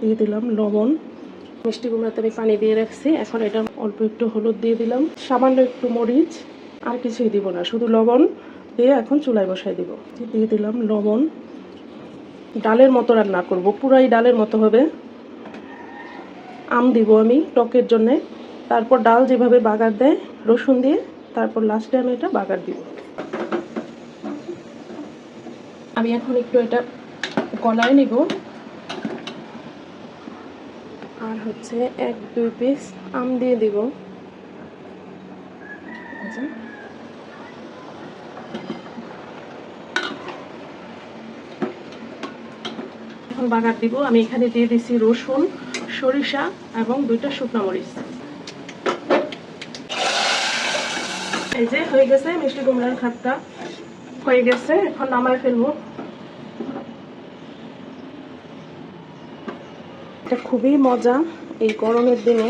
দিয়ে দিলাম লবণ। মিষ্টি কুমড়াতে আমি পানি দিয়ে রাখছি। এখন এটা অল্প একটু হলুদ দিয়ে দিলাম। সামান্য একটু মরিচ, আর কিছুই দিব না, শুধু লবণ দিয়ে এখন চুলায় বসাই দিব। দিয়ে দিলাম লবণ। ডালের মতো রান্না করব, পুরাই ডালের মতো হবে। আম দিব আমি টকের জন্যে। তারপর ডাল যেভাবে বাগার দেয়, রসুন দিয়ে, তারপর লাস্টে আমি এটা বাগার দিব। আমি এখন একটু এটা গলায় নিব। আর হচ্ছে এক, দুই পিস আম দিয়ে দিব। আচ্ছা। এখন বাগার দিব। আমি এখানে দিয়ে দিছি রসুন, সরিষা এবং দুইটা শুকনো মরিচ। এই যে হয়ে গেছে মিষ্টি কুমড়ার খাটটা হয়ে গেছে, এখন নামায় ফেলব। এটা খুবই মজা এই গরমের দিনে।